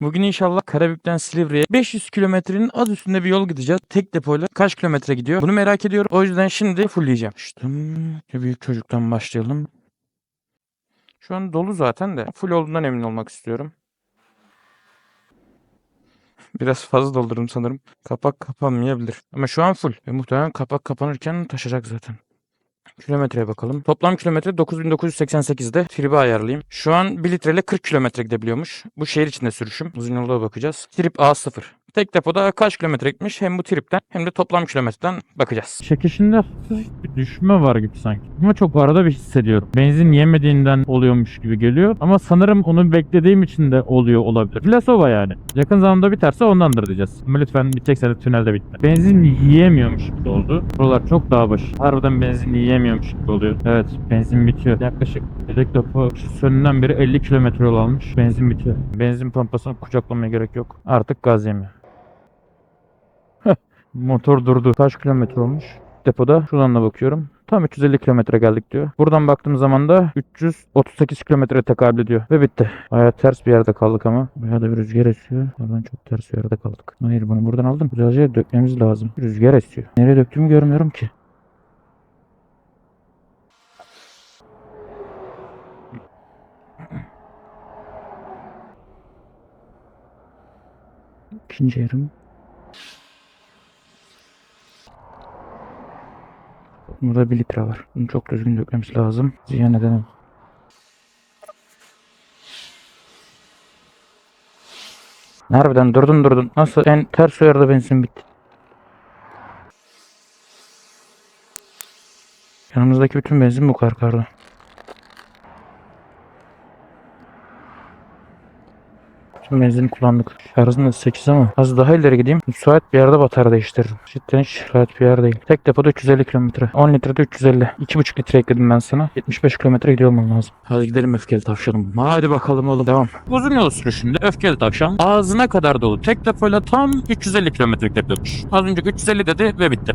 Bugün inşallah Karabük'ten Silivri'ye 500 kilometrenin az üstünde bir yol gideceğiz. Tek depoyla kaç kilometre gidiyor? Bunu merak ediyorum. O yüzden şimdi fullleyeceğim. Şu büyük çocuktan başlayalım. Şu an dolu zaten de. Full olduğundan emin olmak istiyorum. Biraz fazla doldurdum sanırım. Kapak kapanmayabilir. Ama şu an full. Ve muhtemelen kapak kapanırken taşacak zaten. Kilometreye bakalım. Toplam kilometre 9988'de tribi ayarlayayım. Şu an 1 litreyle 40 kilometre gidebiliyormuş. Bu şehir içinde sürüşüm. Uzun yolda bakacağız. Trip A0. Tek depoda kaç kilometre gitmiş hem bu tripten hem de toplam kilometreden bakacağız. Çekişinde hafif bir düşme var gibi sanki. Ama çok arada bir hissediyorum. Benzin yemediğinden oluyormuş gibi geliyor. Ama sanırım onu beklediğim için de oluyor olabilir. Plasova yani. Yakın zamanda biterse ondandır diyeceğiz. Ama lütfen bitecekse de tünelde bitme. Benzin yiyemiyormuş gibi oldu. Buralar çok dağ başı. Harbiden benzin yiyemiyormuş gibi oluyor. Evet benzin bitiyor. Yaklaşık yedek depo sönünden beri 50 kilometre yol almış. Benzin bitiyor. Benzin pompasını kucaklamaya gerek yok. Artık gaz yemiyor. Motor durdu. Kaç kilometre olmuş? Depoda şuradan da bakıyorum. Tam 350 kilometre geldik diyor. Buradan baktığım zaman da 338 kilometre tekabül ediyor. Ve bitti. Baya ters bir yerde kaldık ama. Baya da bir rüzgar esiyor. Oradan çok ters bir yerde kaldık. Hayır bunu buradan aldım. Güzelce dökmemiz lazım. Rüzgar esiyor. Nereye döktüğümü görmüyorum ki. İkinci yarım. Burada bir litre var. Bunu çok düzgün dökmemiz lazım. Ziyan edelim. Harbiden durdun durdun. Nasıl en ters uyarda benzin bitti. Yanımızdaki bütün benzin bu kadar Bütün benzini kullandık. Şarjım da 8 ama az daha ileri gideyim. Müsait bir yerde batarya değiştiririm. Cidden hiç rahat bir yer değil. Tek depoda 350 kilometre. 10 litrede 350. 2,5 litre ekledim ben sana. 75 kilometre gidiyor olmam lazım. Hadi gidelim öfkeli tavşanım. Hadi bakalım oğlum. Devam. Uzun yol sürüşünde öfkeli tavşan ağzına kadar dolu. Tek depoyla tam 350 kilometre gidebiliyormuş. Az önce 350 dedi ve bitti.